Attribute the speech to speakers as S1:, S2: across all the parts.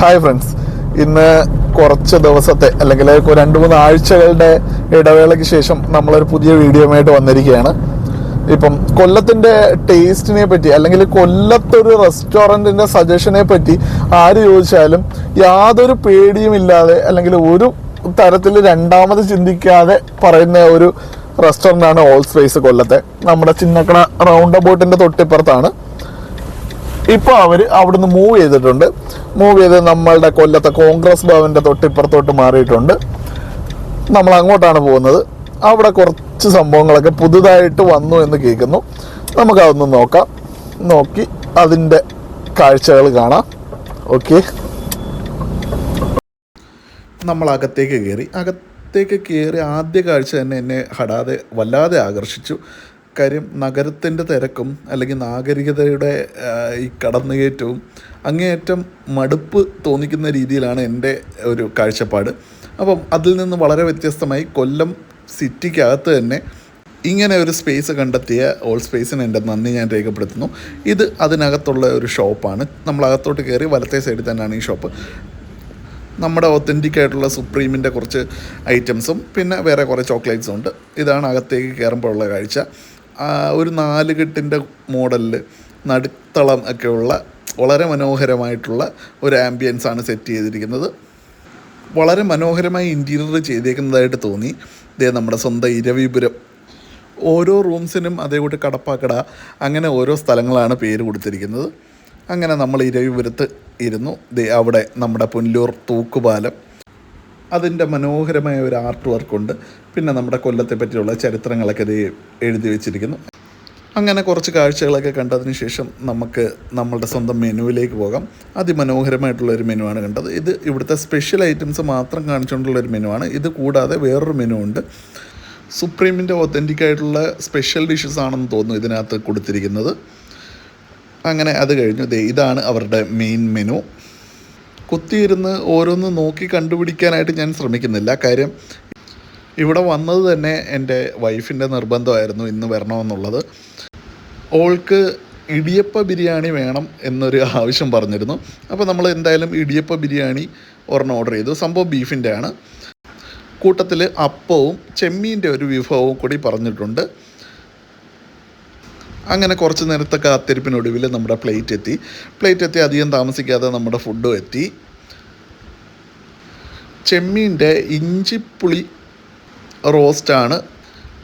S1: Hi friends ഇന്ന് കുറച്ച് ദിവസത്തെ അല്ലെങ്കിൽ രണ്ട് മൂന്ന് ആഴ്ചകളുടെ ഇടവേളയ്ക്ക് ശേഷം നമ്മളൊരു പുതിയ വീഡിയോയുമായിട്ട് വന്നിരിക്കുകയാണ്. ഇപ്പം കൊല്ലത്തിന്റെ ടേസ്റ്റിനെ പറ്റി അല്ലെങ്കിൽ കൊല്ലത്തൊരു റെസ്റ്റോറന്റിന്റെ സജഷനെ പറ്റി ആര് ചോദിച്ചാലും യാതൊരു പേടിയും ഇല്ലാതെ അല്ലെങ്കിൽ ഒരു തരത്തിൽ രണ്ടാമത് ചിന്തിക്കാതെ പറയുന്ന ഒരു റെസ്റ്റോറന്റാണ് ഓൾ സ്പേസ് കൊല്ലത്തെ. നമ്മുടെ ചിന്നക്കണ റൗണ്ട് അബൌട്ടിന്റെ തൊട്ടിപ്പുറത്താണ്. ഇപ്പോൾ അവർ അവിടുന്ന് മൂവ് ചെയ്തിട്ടുണ്ട്. മൂവ് ചെയ്ത് നമ്മളുടെ കൊല്ലത്തെ കോൺഗ്രസ് ഭവന്റെ തൊട്ടിപ്പുറത്തോട്ട് മാറിയിട്ടുണ്ട്. നമ്മൾ അങ്ങോട്ടാണ് പോകുന്നത്. അവിടെ കുറച്ച് സംഭവങ്ങളൊക്കെ പുതുതായിട്ട് വന്നു എന്ന് കേൾക്കുന്നു. നമുക്കതൊന്ന് നോക്കാം. നോക്കി അതിന്റെ കാഴ്ചകൾ കാണാം. ഓക്കെ നമ്മൾ അകത്തേക്ക് കയറി. അകത്തേക്ക് കയറി ആദ്യ കാഴ്ച തന്നെ എന്നെ ഹടാതെ വല്ലാതെ ആകർഷിച്ചു. കാര്യം നഗരത്തിന്റെ തിരക്കും അല്ലെങ്കിൽ നാഗരികതയുടെ ഈ കടന്നുകയറ്റവും അങ്ങേയറ്റം മടുപ്പ് തോന്നിക്കുന്ന രീതിയിലാണ് എന്റെ ഒരു കാഴ്ചപ്പാട്. അപ്പം അതിൽ നിന്ന് വളരെ വ്യത്യസ്തമായി കൊല്ലം സിറ്റിക്കകത്ത് തന്നെ ഇങ്ങനെ ഒരു സ്പേസ് കണ്ടെത്തിയ ഓൾ സ്പേസിന് എന്റെ നന്ദി ഞാൻ രേഖപ്പെടുത്തുന്നു. ഇത് അതിനകത്തുള്ള ഒരു ഷോപ്പാണ്. നമ്മൾ അകത്തോട്ട് കയറി വലത്തെ സൈഡിൽ തന്നെയാണ് ഈ ഷോപ്പ്. നമ്മുടെ ഒത്തന്റിക് ആയിട്ടുള്ള സുപ്രീമിന്റെ കുറച്ച് ഐറ്റംസും പിന്നെ വേറെ കുറേ ചോക്ലേറ്റ്സും ഉണ്ട്. ഇതാണ് അകത്തേക്ക് കയറുമ്പോഴുള്ള കാഴ്ച. ഒരു നാല് കെട്ടിന്റെ മോഡലിൽ നടുത്തളം ഒക്കെയുള്ള വളരെ മനോഹരമായിട്ടുള്ള ഒരു ആംബിയൻസ് ആണ് സെറ്റ് ചെയ്തിരിക്കുന്നത്. വളരെ മനോഹരമായി ഇന്റീരിയർ ചെയ്തേക്കുന്നതായിട്ട് തോന്നി. ഇതേ നമ്മുടെ സ്വന്തം ഇരവിപുരം. ഓരോ റൂംസിനും അതേകൂട്ട് കടപ്പാക്കട അങ്ങനെ ഓരോ സ്ഥലങ്ങളാണ് പേര് കൊടുത്തിരിക്കുന്നത്. അങ്ങനെ നമ്മൾ ഇരവിപുരത്ത് ഇരുന്നു. അവിടെ നമ്മുടെ പുനലൂർ തൂക്കുപാലം. അതിന്റെ മനോഹരമായ ഒരു ആർട്ട് വർക്കുണ്ട് പിന്നെ നമ്മുടെ കൊല്ലത്തെ പറ്റിയുള്ള ചരിത്രങ്ങളൊക്കെ ഇത് എഴുതി വെച്ചിരിക്കുന്നു. അങ്ങനെ കുറച്ച് കാഴ്ചകളൊക്കെ കണ്ടതിന് ശേഷം നമുക്ക് നമ്മളുടെ സ്വന്തം മെനുവിലേക്ക് പോകാം. അതിമനോഹരമായിട്ടുള്ള ഒരു മെനുവാണ് കണ്ടത്. ഇത് ഇവിടുത്തെ സ്പെഷ്യൽ ഐറ്റംസ് മാത്രം കാണിച്ചുകൊണ്ടുള്ള ഒരു മെനുവാണ് ഇത് കൂടാതെ വേറൊരു മെനു ഉണ്ട്. സുപ്രീമിന്റെ ഒത്തന്റിക് ആയിട്ടുള്ള സ്പെഷ്യൽ ഡിഷസ് ആണെന്ന് തോന്നുന്നു ഇതിനകത്ത് കൊടുത്തിരിക്കുന്നത്. അങ്ങനെ അത് കഴിഞ്ഞു. ഇതാണ് അവരുടെ മെയിൻ മെനു കുത്തിയിരുന്ന് ഓരോന്ന് നോക്കി കണ്ടുപിടിക്കാനായിട്ട് ഞാൻ ശ്രമിക്കുന്നില്ല. കാര്യം ഇവിടെ വന്നത് തന്നെ എന്റെ വൈഫിന്റെ നിർബന്ധമായിരുന്നു ഇന്ന് വരണമെന്നുള്ളത്. ഓൾക്ക് ഇടിയപ്പ ബിരിയാണി വേണം എന്നൊരു ആവശ്യം പറഞ്ഞിരുന്നു. അപ്പോൾ നമ്മൾ എന്തായാലും ഇടിയപ്പ ബിരിയാണി ഒരെണ്ണം ഓർഡർ ചെയ്തു. സംഭവം ബീഫിന്റെ ആണ് കൂട്ടത്തിൽ അപ്പവും ചെമ്മീന്റെ ഒരു വിഭവവും കൂടി പറഞ്ഞിട്ടുണ്ട്. അങ്ങനെ കുറച്ച് നേരത്തെ കാത്തിരിപ്പിനൊടുവിൽ നമ്മുടെ പ്ലേറ്റ് എത്തി. പ്ലേറ്റ് എത്തി അധികം താമസിക്കാതെ നമ്മുടെ ഫുഡും എത്തി. ചെമ്മീന്റെ ഇഞ്ചിപ്പുളി റോസ്റ്റാണ്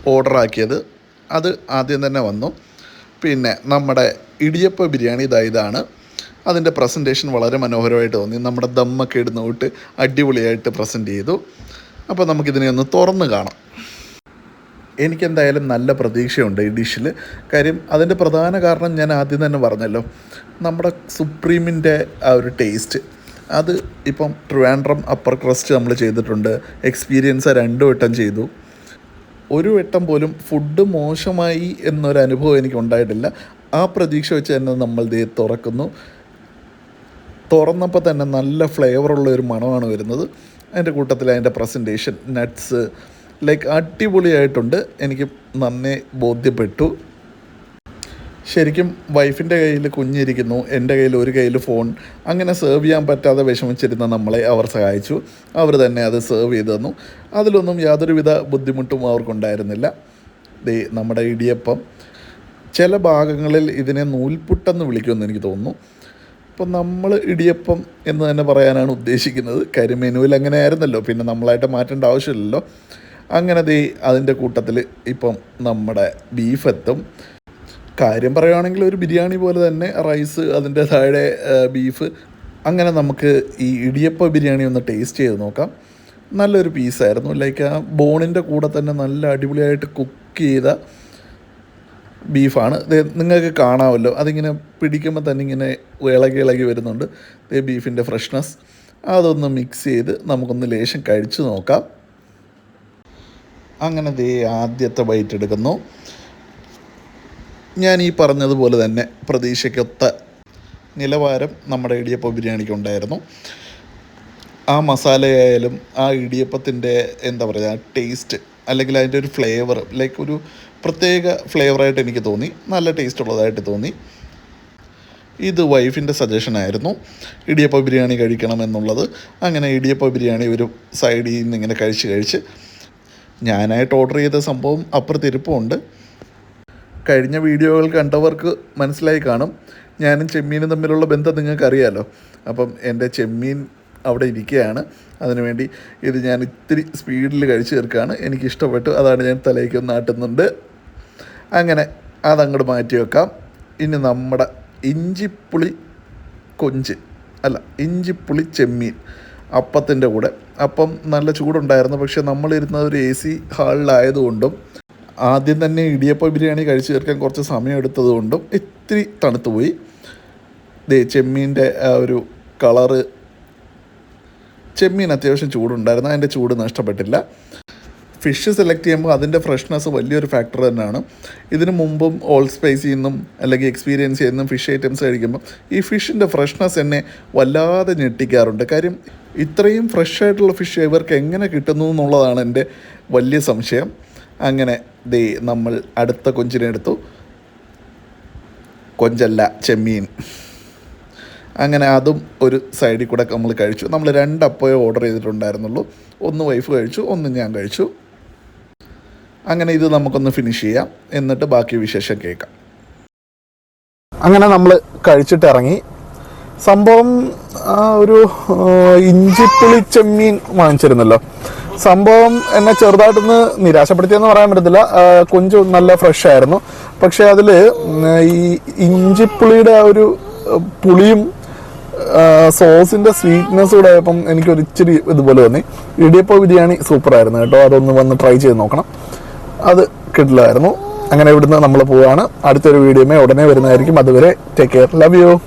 S1: ഓർഡറാക്കിയത് അത് ആദ്യം തന്നെ വന്നു. പിന്നെ നമ്മുടെ ഇടിയപ്പ ബിരിയാണി ഇതാ ഇതാണ്. അതിന്റെ പ്രസന്റേഷൻ വളരെ മനോഹരമായിട്ട് തോന്നി. നമ്മുടെ ദമ്മൊക്കെ ഇടുന്ന അടിപൊളിയായിട്ട് പ്രസന്റ് ചെയ്തു. അപ്പോൾ നമുക്കിതിനെ ഒന്ന് തുറന്ന് കാണാം. എനിക്കെന്തായാലും നല്ല പ്രതീക്ഷയുണ്ട് ഈ ഡിഷിൽ. കാര്യം അതിന്റെ പ്രധാന കാരണം ഞാൻ ആദ്യം തന്നെ പറഞ്ഞല്ലോ നമ്മുടെ സുപ്രീമിന്റെ ആ ഒരു ടേസ്റ്റ്. അത് ഇപ്പം ട്രിവാൻഡ്രം അപ്പർ ക്രസ്റ്റ് നമ്മൾ ചെയ്തിട്ടുണ്ട് എക്സ്പീരിയൻസ് രണ്ട് വട്ടം ചെയ്തു. ഒരു വട്ടം പോലും ഫുഡ് മോശമായി എന്നൊരു അനുഭവം എനിക്ക് ഉണ്ടായിട്ടില്ല. ആ പ്രതീക്ഷ വെച്ച് തന്നെ നമ്മൾ ദേ തുറക്കുന്നു. തുറന്നപ്പോൾ തന്നെ നല്ല ഫ്ലേവറുള്ള ഒരു മണമാണ് വരുന്നത്. അതിന്റെ കൂട്ടത്തിൽ അതിന്റെ പ്രസന്റേഷൻ നട്ട്സ് ലൈക്ക് അടിപൊളിയായിട്ടുണ്ട്. എനിക്ക് നന്നേ ബോധ്യപ്പെട്ടു. ശരിക്കും വൈഫിന്റെ കയ്യിൽ കുഞ്ഞിരിക്കുന്നു. എന്റെ കയ്യിൽ ഒരു കയ്യിൽ ഫോൺ. അങ്ങനെ സെർവ് ചെയ്യാൻ പറ്റാതെ വിഷമിച്ചിരുന്ന നമ്മളെ അവർ സഹായിച്ചു. അവർ തന്നെ അത് സെർവ് ചെയ്തു തന്നു. അതിലൊന്നും യാതൊരുവിധ ബുദ്ധിമുട്ടും അവർക്കുണ്ടായിരുന്നില്ല. ദേ നമ്മുടെ ഇടിയപ്പം. ചില ഭാഗങ്ങളിൽ ഇതിനെ നൂൽപുട്ടെന്ന് വിളിക്കുമെന്ന് എനിക്ക് തോന്നുന്നു. ഇപ്പം നമ്മൾ ഇടിയപ്പം എന്ന് തന്നെ പറയാനാണ് ഉദ്ദേശിക്കുന്നത്. കരിമെനുവിൽ മെനുവിൽ അങ്ങനെ ആയിരുന്നല്ലോ പിന്നെ നമ്മളായിട്ട് മാറ്റേണ്ട ആവശ്യമില്ലല്ലോ. അങ്ങനെ ദേ അതിന്റെ കൂട്ടത്തിൽ ഇപ്പം നമ്മുടെ ബീഫ് എത്തും കാര്യം പറയുകയാണെങ്കിൽ ഒരു ബിരിയാണി പോലെ തന്നെ റൈസ് അതിന്റെ താഴെ ബീഫ്. അങ്ങനെ നമുക്ക് ഈ ഇടിയപ്പ ബിരിയാണി ഒന്ന് ടേസ്റ്റ് ചെയ്ത് നോക്കാം. നല്ലൊരു പീസായിരുന്നു. ലൈക്ക് ആ ബോണിന്റെ കൂടെ തന്നെ നല്ല അടിപൊളിയായിട്ട് കുക്ക് ചെയ്ത ബീഫാണ്. നിങ്ങൾക്ക് കാണാമല്ലോ. അതിങ്ങനെ പിടിക്കുമ്പോൾ തന്നെ ഇങ്ങനെ ഇളകി ഇളകി വരുന്നുണ്ട്. ബീഫിന്റെ ഫ്രഷ്നെസ് അതൊന്ന് മിക്സ് ചെയ്ത് നമുക്കൊന്ന് ലേശം കഴിച്ചു നോക്കാം. അങ്ങനെ ദേ ആദ്യത്തെ ബൈറ്റ് എടുക്കുന്നു. ഞാൻ ഈ പറഞ്ഞതുപോലെ തന്നെ പ്രതീക്ഷയ്ക്കൊത്ത നിലവാരം നമ്മുടെ ഇടിയപ്പ ബിരിയാണിക്ക് ഉണ്ടായിരുന്നു. ആ മസാലയായാലും ആ ഇടിയപ്പത്തിന്റെ എന്താ പറയുക ടേസ്റ്റ് അല്ലെങ്കിൽ അതിന്റെ ഒരു ഫ്ലേവർ ലൈക്ക് ഒരു പ്രത്യേക ഫ്ലേവറായിട്ട് എനിക്ക് തോന്നി. നല്ല ടേസ്റ്റ് ഉള്ളതായിട്ട് തോന്നി. ഇത് വൈഫിന്റെ സജഷനായിരുന്നു ഇടിയപ്പ ബിരിയാണി കഴിക്കണം എന്നുള്ളത്. അങ്ങനെ ഇടിയപ്പ ബിരിയാണി ഒരു സൈഡിൽ നിന്ന് ഇങ്ങനെ കഴിച്ച് കഴിച്ച് ഞാനായിട്ട് ഓർഡർ ചെയ്ത സംഭവം അപ്പുറത്തിരിപ്പുണ്ട്. കഴിഞ്ഞ വീഡിയോകൾ കണ്ടവർക്ക് മനസ്സിലായി കാണും. ഞാനും ചെമ്മീനും തമ്മിലുള്ള ബന്ധം നിങ്ങൾക്ക് അറിയാലോ അപ്പം എന്റെ ചെമ്മീൻ അവിടെ ഇരിക്കുകയാണ്. അതിനുവേണ്ടി ഇത് ഞാൻ ഇത്തിരി സ്പീഡിൽ കഴിച്ചു തീർക്കുകയാണ്. എനിക്ക് ഇഷ്ടപ്പെട്ടു അതാണ് ഞാൻ തലയ്ക്ക് നാട്ടുന്നുണ്ട് അങ്ങനെ അതങ്ങോട്ട് മാറ്റി വെക്കാം. ഇനി നമ്മുടെ ഇഞ്ചിപ്പുളി കൊഞ്ച്. അല്ല ഇഞ്ചിപ്പുളി ചെമ്മീൻ. അപ്പത്തിന്റെ കൂടെ. അപ്പം നല്ല ചൂടുണ്ടായിരുന്നു. പക്ഷെ നമ്മളിരുന്ന ഒരു എ സി ഹാളിലായതുകൊണ്ടും ആദ്യം തന്നെ ഇടിയപ്പ ബിരിയാണി കഴിച്ചു തീർക്കാൻ കുറച്ച് സമയം എടുത്തതുകൊണ്ടും ഇത്തിരി തണുത്തുപോയി. ദേ ചെമ്മീന്റെ ആ ഒരു കളറ്. ചെമ്മീൻ അത്യാവശ്യം ചൂടുണ്ടായിരുന്നു. അതിന്റെ ചൂട് നഷ്ടപ്പെട്ടില്ല. ഫിഷ് സെലക്ട് ചെയ്യുമ്പോൾ അതിന്റെ ഫ്രഷ്നെസ് വലിയൊരു ഫാക്ടർ തന്നെയാണ്. ഇതിനു മുമ്പും ഓൾഡ് സ്പൈസിൽ നിന്നും അല്ലെങ്കിൽ എക്സ്പീരിയൻസ് ചെയ്യുന്ന ഫിഷ് ഐറ്റംസ് കഴിക്കുമ്പോൾ ഈ ഫിഷിന്റെ ഫ്രഷ്നെസ് എന്നെ വല്ലാതെ ഞെട്ടിക്കാറുണ്ട്. കാര്യം ഇത്രയും ഫ്രഷ് ആയിട്ടുള്ള ഫിഷ് ഇവർക്ക് എങ്ങനെ കിട്ടുന്നു എന്നുള്ളതാണ് എന്റെ വലിയ സംശയം. അങ്ങനെ ദേ നമ്മൾ അടുത്ത കൊഞ്ചിനെ എടുത്തു. കൊഞ്ചല്ല ചെമ്മീൻ. അങ്ങനെ അതും ഒരു സൈഡിൽ കൂടെ നമ്മൾ കഴിച്ചു. നമ്മൾ രണ്ട് അപ്പോയെ ഓർഡർ ചെയ്തിട്ടുണ്ടായിരുന്നുള്ളൂ. ഒന്ന് വൈഫ് കഴിച്ചു ഒന്ന് ഞാൻ കഴിച്ചു. അങ്ങനെ ഇത് നമുക്കൊന്ന് ഫിനിഷ് ചെയ്യാം. എന്നിട്ട് ബാക്കി വിശേഷം കേൾക്കാം. അങ്ങനെ നമ്മൾ കഴിച്ചിട്ട് ഇറങ്ങി സംഭവം ഒരു ഇഞ്ചിപ്പുളി ചെമ്മീൻ വാങ്ങിച്ചിരുന്നല്ലോ. സംഭവം എന്നെ ചെറുതായിട്ടൊന്ന് നിരാശപ്പെടുത്തിയെന്ന് പറയാൻ പറ്റത്തില്ല. കൊഞ്ചും നല്ല ഫ്രഷ് ആയിരുന്നു. പക്ഷേ അതിൽ ഈ ഇഞ്ചിപ്പുളിയുടെ ആ ഒരു പുളിയും സോസിന്റെ സ്വീറ്റ്നെസ് കൂടെ ആയപ്പം എനിക്കൊരു ഇച്ചിരി ഇതുപോലെ തോന്നി. ഇടിയപ്പ ബിരിയാണി സൂപ്പർ ആയിരുന്നു കേട്ടോ. അതൊന്ന് വന്ന് ട്രൈ ചെയ്ത് നോക്കണം. അത് കിട്ടില്ലായിരുന്നു. അങ്ങനെ ഇവിടുന്ന് നമ്മൾ പോവാണ്. അടുത്തൊരു വീഡിയോമേ ഉടനെ വരുന്നതായിരിക്കും. അതുവരെ ടേക്ക് കെയർ ലവ് യു